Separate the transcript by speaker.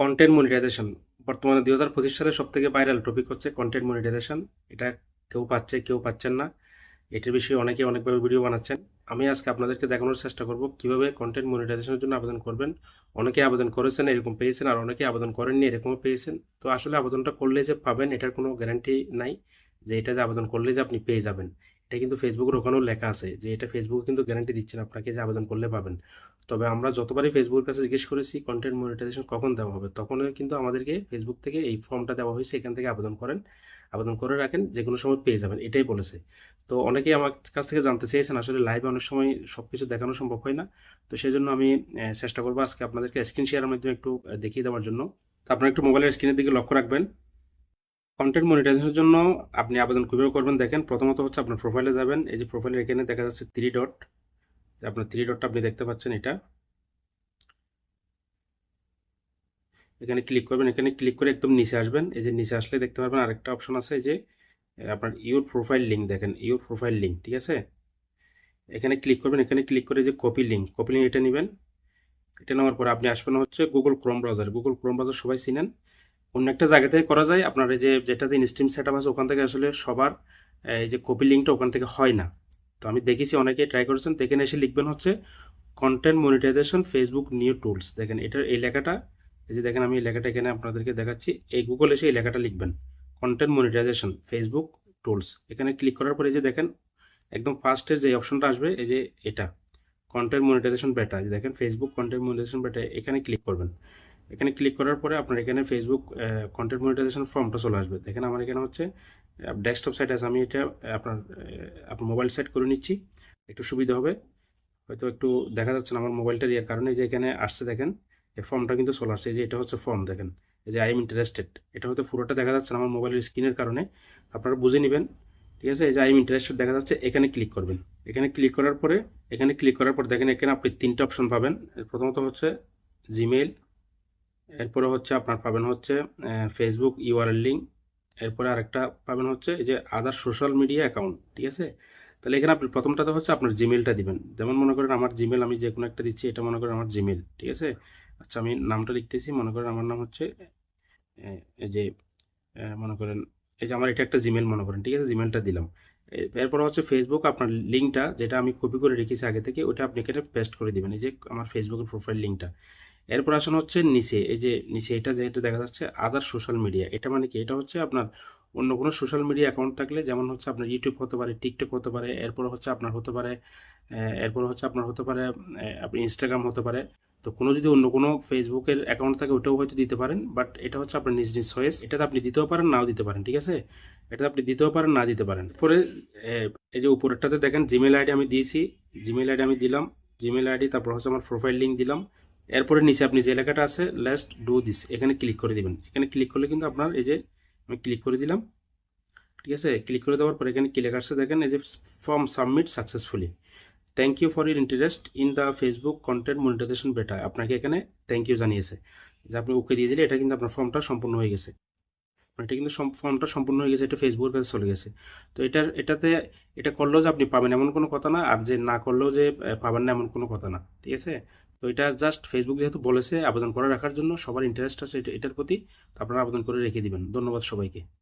Speaker 1: Content monetization বর্তমানে দুই হাজার পঁচিশ সালে সব থেকে ভাইরাল টপিক হচ্ছে কন্টেন্ট মনিটাইজেশন এটা কেউ পাচ্ছে, কেউ পাচ্ছেন না। এটার বিষয়ে অনেকে অনেকভাবে ভিডিও বানাচ্ছেন। আমি আজকে আপনাদেরকে দেখানোর চেষ্টা করব কীভাবে কন্টেন্ট মনিটাইজেশনের জন্য আবেদন করবেন। অনেকে আবেদন করেছেন, এরকম পেয়েছেন, আর অনেকে আবেদন করেননি, এরকমও পেয়েছেন। তো আসলে আবেদনটা করলে যে পাবেন, এটার কোনো গ্যারান্টি নাই যে এটা যে আবেদন করলে যে আপনি পেয়ে যাবেন। এটা কিন্তু ফেসবুকের ওখানেও লেখা আছে যে এটা ফেসবুক কিন্তু গ্যারান্টি দিচ্ছেন আপনাকে যে আবেদন করলে পাবেন। তবে আমরা যতবারই ফেসবুকের কাছে জিজ্ঞেস করেছি কন্টেন্ট মনিটাইজেশন কখন দেওয়া হবে তখনই কিন্তু আমাদেরকে ফেসবুক থেকে এই ফর্মটা দেওয়া হয়েছে, এখান থেকে আবেদন করেন। আবেদন করে রাখেন যে কোনো সময় পেয়ে যাবেন, এটাই বলেছে। তো অনেকেই আমার কাছ থেকে জানতে চেয়েছেন, আসলে লাইভে অনেক সময় সব কিছু দেখানো সম্ভব হয় না। তো সেই জন্য আমি চেষ্টা করব আজকে আপনাদেরকে স্ক্রিন শেয়ারের মাধ্যমে একটু দেখিয়ে দেওয়ার জন্য। তো আপনারা একটু মোবাইলের স্ক্রিনের দিকে লক্ষ্য রাখবেন। কন্টেন্ট মনিটাইজেশনের জন্য আপনি আবেদন কীভাবে করবেন দেখেন। প্রথমত হচ্ছে আপনার প্রোফাইলে যাবেন। এই যে প্রোফাইলের এখানে দেখা যাচ্ছে থ্রি ডট আপনার থ্রি ডটটা আপনি দেখতে পাচ্ছেন এটা। এখানে ক্লিক করবেন, এখানে ক্লিক করে একদম নিচে আসবেন। এই যে নিচে আসলে দেখতে পারবেন আরেকটা অপশন আছে যে আপনার ইউর প্রোফাইল লিঙ্ক দেখেন ইউর প্রোফাইল লিঙ্ক ঠিক আছে? এখানে ক্লিক করবেন, এখানে ক্লিক করে যে কপি লিঙ্ক কপি লিঙ্ক এটা নেবেন। এটা নেওয়ার পরে আপনি আসবেন হচ্ছে Google Chrome browser Google Chrome browser সবাই চিনেন। অন্য একটা জায়গা থেকে করা যায়, আপনার এই যে যেটাতে ইনস্ট্রিম সেট আছে, ওখান থেকে আসলে সবার এই যে কপি লিঙ্কটা ওখান থেকে হয় না। তো আমি দেখেছি অনেকেই ট্রাই করেছেন তো এখানে এসে লিখবেন হচ্ছে content monetization Facebook new tools দেখেন, এটার এই লেখাটা, এই যে দেখেন আমি এই লেখাটা এখানে আপনাদেরকে দেখাচ্ছি, এই গুগল এসে এই লেখাটা লিখবেন। কন্টেন্ট মনিটাইজেশন ফেসবুক টুলস এখানে ক্লিক করার পরে এই যে দেখেন, একদম ফার্স্টের যে অপশনটা আসবে, এই যে এটা কন্টেন্ট মনিটাইজেশন বেটা দেখেন ফেসবুক কন্টেন্ট মনিটাইজেশন বেটা এখানে ক্লিক করবেন। এখানে ক্লিক করার পরে আপনার এখানে ফেসবুক কন্টেন্ট মনিটাইজেশন ফর্মটা চলে আসবে। দেখেন আমার এখানে হচ্ছে ডেস্কটপ সাইট আছে। আমি এটা আপনার আপনার মোবাইল সেট করে নিচ্ছি। একটু সুবিধা হবে। হয়তো একটু দেখা যাচ্ছে না আমার মোবাইলটার ইয়ের কারণে। যে এখানে আসছে দেখেন, এই ফর্মটা কিন্তু চলে আসছে। যে এটা হচ্ছে ফর্ম দেখেন। এই যে আই এম ইন্টারেস্টেড এটা হয়তো পুরোটা দেখা যাচ্ছে না আমার মোবাইলের স্ক্রিনের কারণে। আপনারা বুঝে নেবেন। ঠিক আছে? এই যে আই এম ইন্টারেস্টেড দেখা যাচ্ছে, এখানে ক্লিক করবেন। এখানে ক্লিক করার পরে, এখানে ক্লিক করার পর দেখেন এখানে আপনি তিনটা অপশন পাবেন। প্রথমত হচ্ছে জিমেইল এরপরে হচ্ছে আপনার পাবেন হচ্ছে ফেসবুক ইউআরএল লিঙ্ক এরপরে আরেকটা পাবেন হচ্ছে এই যে আদার সোশ্যাল মিডিয়া অ্যাকাউন্ট ঠিক আছে? তাহলে এখানে আপনি প্রথমটাতে হচ্ছে আপনার জিমেলটা দিবেন। যেমন মনে করেন আমার জিমেল আমি যে কোনো একটা দিচ্ছি, এটা মনে করেন আমার জিমেল ঠিক আছে? আচ্ছা আমি নামটা লিখতেছি, মনে করেন আমার নাম হচ্ছে এই যে মনে করেন এই যে আমার এটা একটা জিমেল মনে করেন, ঠিক আছে? জিমেলটা দিলাম। এরপর হচ্ছে ফেসবুক আপনার লিঙ্কটা যেটা আমি কপি করে রেখেছি আগে থেকে, ওটা আপনি এখানে পেস্ট করে দিবেন। এই যে আমার ফেসবুকের প্রোফাইল লিঙ্কটা এরপর আসেন হচ্ছে নিচে। এই যে নিচে এটা যেহেতু দেখা যাচ্ছে আদার সোশ্যাল মিডিয়া এটা মানে কি? এটা হচ্ছে আপনার অন্য কোনো সোশ্যাল মিডিয়া অ্যাকাউন্ট থাকলে যেমন হচ্ছে আপনার ইউটিউব হতে পারে টিকটক হতে পারে, এরপর হচ্ছে আপনার হতে পারে এরপর হচ্ছে আপনার হতে পারে আপনি ইনস্টাগ্রাম হতে পারে। তো কোনো যদি অন্য কোনো ফেসবুকের অ্যাকাউন্ট থাকে ওটাও হয়তো দিতে পারেন বাট এটা হচ্ছে আপনার নিজ নিজ চয়েস এটাতে আপনি দিতেও পারেন, নাও দিতে পারেন, ঠিক আছে? এটাতে আপনি দিতেও পারেন, না দিতে পারেন। পরে এই যে উপরেরটাতে দেখেন জিমেল আইডি আমি দিয়েছি। জিমেল আইডি আমি দিলাম। জিমেল আইডি তারপর হচ্ছে আমার প্রোফাইল লিঙ্ক দিলাম। এরপরে নিচে আপনি যে এলাকাটা আছে লেস্ট ডু দিস এখানে ক্লিক করে দিবেন। এখানে ক্লিক করলে কিন্তু আপনার এই যে আমি ক্লিক করে দিলাম, ঠিক আছে? ক্লিক করে দেওয়ার পর এখানে ক্লিক আসছে দেখেন, এই যে form submit successfully thank you for your interest in the Facebook content monetization beta আপনাকে এখানে থ্যাংক ইউ জানিয়েছে যে আপনি ওকে দিয়ে দিলে এটা কিন্তু আপনার ফর্মটা সম্পূর্ণ হয়ে গেছে। মানে এটা কিন্তু ফর্মটা সম্পূর্ণ হয়ে গেছে, এটা ফেসবুকের কাছে চলে গেছে। তো এটা এটাতে, এটা করলেও যে আপনি পাবেন এমন কোনো কথা না, আর যে না করলেও যে পাবেন না এমন কোনো কথা না, ঠিক আছে? তো এটা জাস্ট ফেসবুক যেহেতু বলেছে আবেদন করে রাখার জন্য সবার ইন্টারেস্ট আছে এটা- এটার প্রতি, তো আপনারা আবেদন করে রেখে দিবেন। ধন্যবাদ সবাইকে।